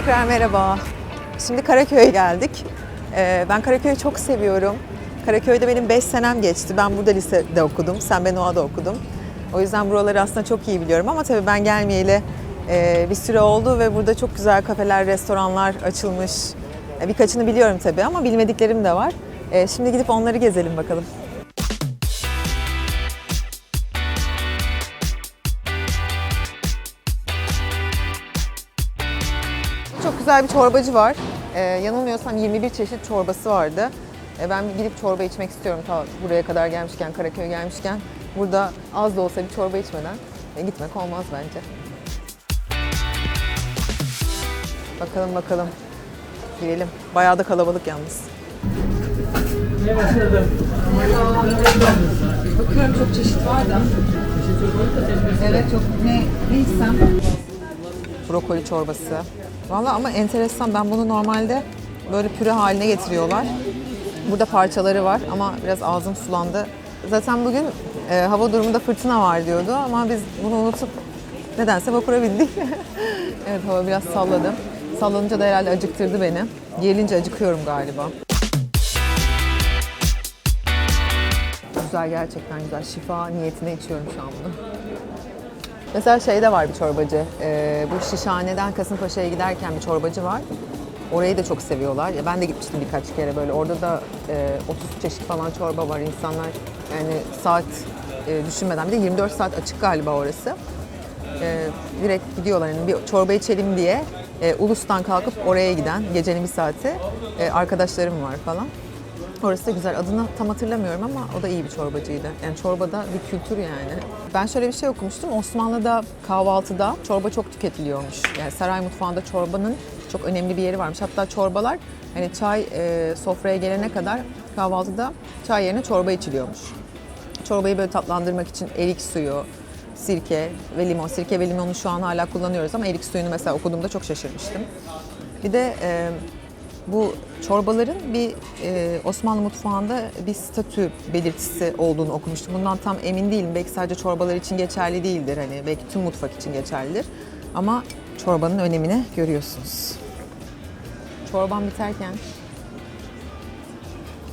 Tekrar merhaba. Şimdi Karaköy'e geldik. Ee, ben Karaköy'ü çok seviyorum. Karaköy'de benim 5 senem geçti. Ben burada lisede okudum. Sen ben Doğa'da okudum. O yüzden buraları aslında çok iyi biliyorum ama tabii ben gelmeyeli e, bir süre oldu ve burada çok güzel kafeler, restoranlar açılmış. E, Birkaçını biliyorum tabii ama bilmediklerim de var. E, Şimdi gidip onları gezelim bakalım. Çok güzel bir çorbacı var. Ee, yanılmıyorsam 21 çeşit çorbası vardı. Ee, ben bir gidip çorba içmek istiyorum ta buraya kadar gelmişken, Karaköy gelmişken. Burada az da olsa bir çorba içmeden e, gitmek olmaz bence. Bakalım bakalım. Girelim. Bayağı da kalabalık yalnız. Bakıyorum çok çeşit var da. Evet çok ne, ne içsem? brokoli çorbası. Valla ama enteresan. Ben bunu normalde böyle püre haline getiriyorlar. Burada parçaları var ama biraz ağzım sulandı. Zaten bugün e, hava durumunda fırtına var diyordu ama biz bunu unutup nedense vapura bindik. evet hava biraz salladı. Sallanınca da herhalde acıktırdı beni. Gelince acıkıyorum galiba. Güzel gerçekten güzel. Şifa niyetine içiyorum şu an bunu. Mesela şeyde var bir çorbacı. Ee, bu Şişhane'den Kasımpaşa'ya giderken bir çorbacı var. Orayı da çok seviyorlar. Ya ben de gitmiştim birkaç kere böyle. Orada da e, 30 çeşit falan çorba var. İnsanlar yani saat e, düşünmeden bir de 24 saat açık galiba orası. E, direkt gidiyorlar yani bir çorba içelim diye e, Ulus'tan kalkıp oraya giden gecenin bir saati e, arkadaşlarım var falan. Orası da güzel. Adını tam hatırlamıyorum ama o da iyi bir çorbacıydı. Yani çorbada bir kültür yani. Ben şöyle bir şey okumuştum. Osmanlı'da kahvaltıda çorba çok tüketiliyormuş. Yani saray mutfağında çorbanın çok önemli bir yeri varmış. Hatta çorbalar hani çay e, sofraya gelene kadar kahvaltıda çay yerine çorba içiliyormuş. Çorbayı böyle tatlandırmak için erik suyu, sirke ve limon. Sirke ve limonu şu an hala kullanıyoruz ama erik suyunu mesela okuduğumda çok şaşırmıştım. Bir de e, bu çorbaların bir e, Osmanlı mutfağında bir statü belirtisi olduğunu okumuştum. Bundan tam emin değilim. Belki sadece çorbalar için geçerli değildir. Hani belki tüm mutfak için geçerlidir. Ama çorbanın önemini görüyorsunuz. Çorban biterken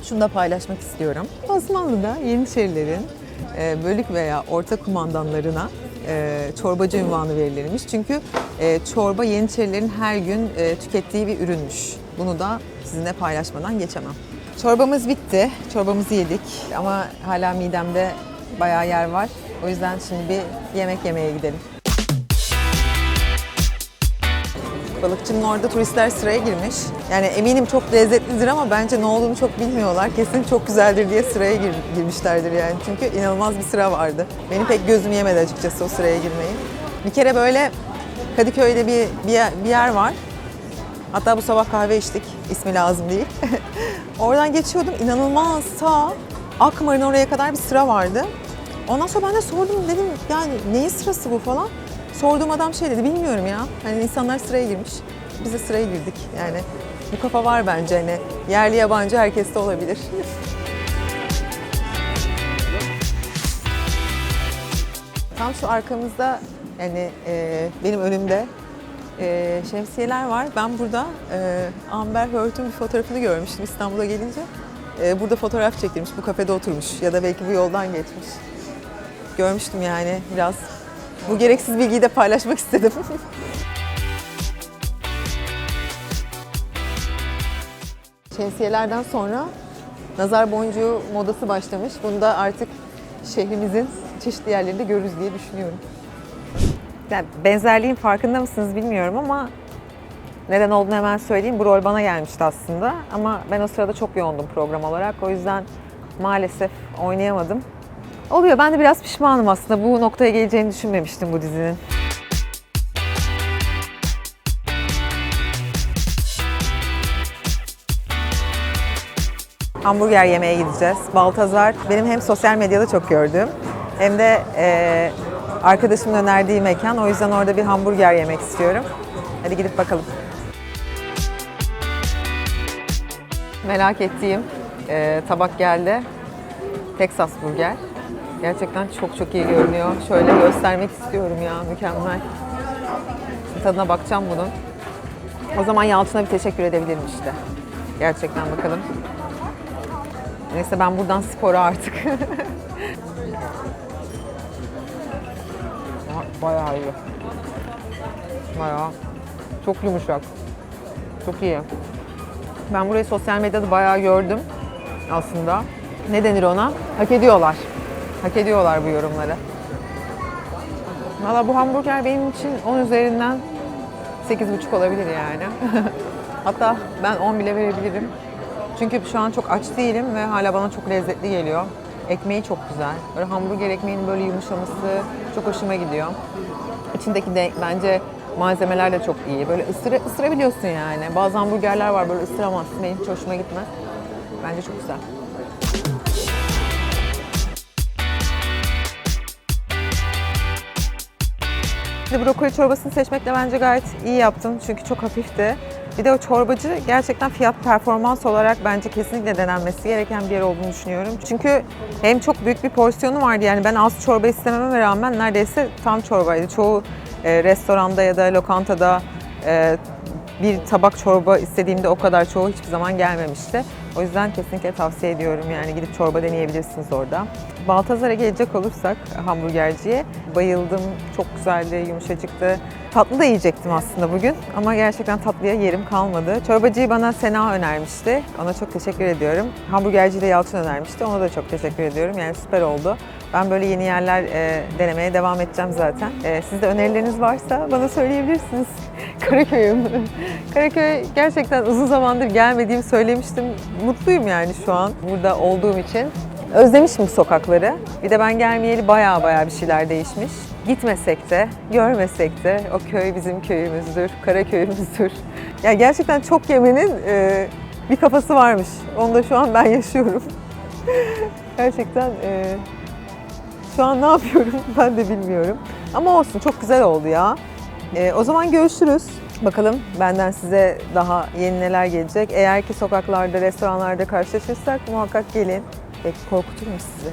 şunu da paylaşmak istiyorum. Osmanlı'da Yeniçerilerin e, bölük veya orta kumandanlarına e, çorbacı ünvanı verilirmiş. Çünkü e, çorba Yeniçerilerin her gün e, tükettiği bir ürünmüş. Bunu da sizinle paylaşmadan geçemem. Çorbamız bitti. Çorbamızı yedik ama hala midemde bayağı yer var. O yüzden şimdi bir yemek yemeye gidelim. Balıkçının orada turistler sıraya girmiş. Yani eminim çok lezzetlidir ama bence ne olduğunu çok bilmiyorlar. Kesin çok güzeldir diye sıraya gir- girmişlerdir yani. Çünkü inanılmaz bir sıra vardı. Benim pek gözüm yemedi açıkçası o sıraya girmeyi. Bir kere böyle Kadıköy'de bir, bir, bir yer var. Hatta bu sabah kahve içtik. İsmi lazım değil. Oradan geçiyordum. İnanılmaz sağ Akmar'ın oraya kadar bir sıra vardı. Ondan sonra ben de sordum dedim yani neyin sırası bu falan. Sorduğum adam şey dedi bilmiyorum ya. Hani insanlar sıraya girmiş. Biz de sıraya girdik yani. Bu kafa var bence hani yerli yabancı herkeste olabilir. Tam şu arkamızda yani e, benim önümde e, şemsiyeler var. Ben burada e, Amber Heard'un bir fotoğrafını görmüştüm İstanbul'a gelince. E, burada fotoğraf çektirmiş, bu kafede oturmuş ya da belki bu yoldan geçmiş. Görmüştüm yani biraz. Bu gereksiz bilgiyi de paylaşmak istedim. Şemsiyelerden sonra nazar boncuğu modası başlamış. Bunu da artık şehrimizin çeşitli yerlerinde görürüz diye düşünüyorum. Yani benzerliğin farkında mısınız bilmiyorum ama neden olduğunu hemen söyleyeyim. Bu rol bana gelmişti aslında ama ben o sırada çok yoğundum program olarak. O yüzden maalesef oynayamadım. Oluyor. Ben de biraz pişmanım aslında. Bu noktaya geleceğini düşünmemiştim bu dizinin. Hamburger yemeye gideceğiz. Baltazar benim hem sosyal medyada çok gördüğüm hem de e, arkadaşımın önerdiği mekan. O yüzden orada bir hamburger yemek istiyorum. Hadi gidip bakalım. Merak ettiğim e, tabak geldi. Texas burger. Gerçekten çok çok iyi görünüyor. Şöyle göstermek istiyorum ya. Mükemmel. Tadına bakacağım bunun. O zaman Yalçın'a bir teşekkür edebilirim işte. Gerçekten bakalım. Neyse ben buradan spora artık. Bayağı iyi. Bayağı. Çok yumuşak. Çok iyi. Ben burayı sosyal medyada bayağı gördüm aslında. Ne denir ona? Hak ediyorlar. Hak ediyorlar bu yorumları. Valla bu hamburger benim için 10 üzerinden 8,5 olabilir yani. Hatta ben 10 bile verebilirim. Çünkü şu an çok aç değilim ve hala bana çok lezzetli geliyor. Ekmeği çok güzel. Böyle hamburger ekmeğinin böyle yumuşaması çok hoşuma gidiyor. İçindeki de bence malzemeler de çok iyi. Böyle ısıra, ısırabiliyorsun yani. Bazı hamburgerler var böyle ısıramazsın. Benim hiç hoşuma gitmez. Bence çok güzel. Şimdi brokoli çorbasını seçmekle bence gayet iyi yaptım çünkü çok hafifti. Bir de o çorbacı gerçekten fiyat performans olarak bence kesinlikle denenmesi gereken bir yer olduğunu düşünüyorum. Çünkü hem çok büyük bir porsiyonu vardı yani ben az çorba istememe rağmen neredeyse tam çorbaydı. Çoğu e, restoranda ya da lokantada e, bir tabak çorba istediğimde o kadar çoğu hiçbir zaman gelmemişti. O yüzden kesinlikle tavsiye ediyorum yani gidip çorba deneyebilirsiniz orada. Baltazar'a gelecek olursak hamburgerciye bayıldım. Çok güzeldi, yumuşacıktı. Tatlı da yiyecektim aslında bugün ama gerçekten tatlıya yerim kalmadı. Çorbacıyı bana Sena önermişti. Ona çok teşekkür ediyorum. Hamburgerciyi de Yalçın önermişti. Ona da çok teşekkür ediyorum. Yani süper oldu. Ben böyle yeni yerler e, denemeye devam edeceğim zaten. E, sizde önerileriniz varsa bana söyleyebilirsiniz. Karaköy'üm. Karaköy gerçekten uzun zamandır gelmediğimi söylemiştim. Mutluyum yani şu an burada olduğum için. Özlemişim bu sokakları. Bir de ben gelmeyeli baya baya bir şeyler değişmiş. Gitmesek de, görmesek de o köy bizim köyümüzdür, Karaköy'ümüzdür. Ya gerçekten çok yemenin e, bir kafası varmış. Onu da şu an ben yaşıyorum. gerçekten e, şu an ne yapıyorum ben de bilmiyorum. Ama olsun çok güzel oldu ya. E, o zaman görüşürüz. Bakalım benden size daha yeni neler gelecek. Eğer ki sokaklarda, restoranlarda karşılaşırsak muhakkak gelin. Belki korkutur mu sizi?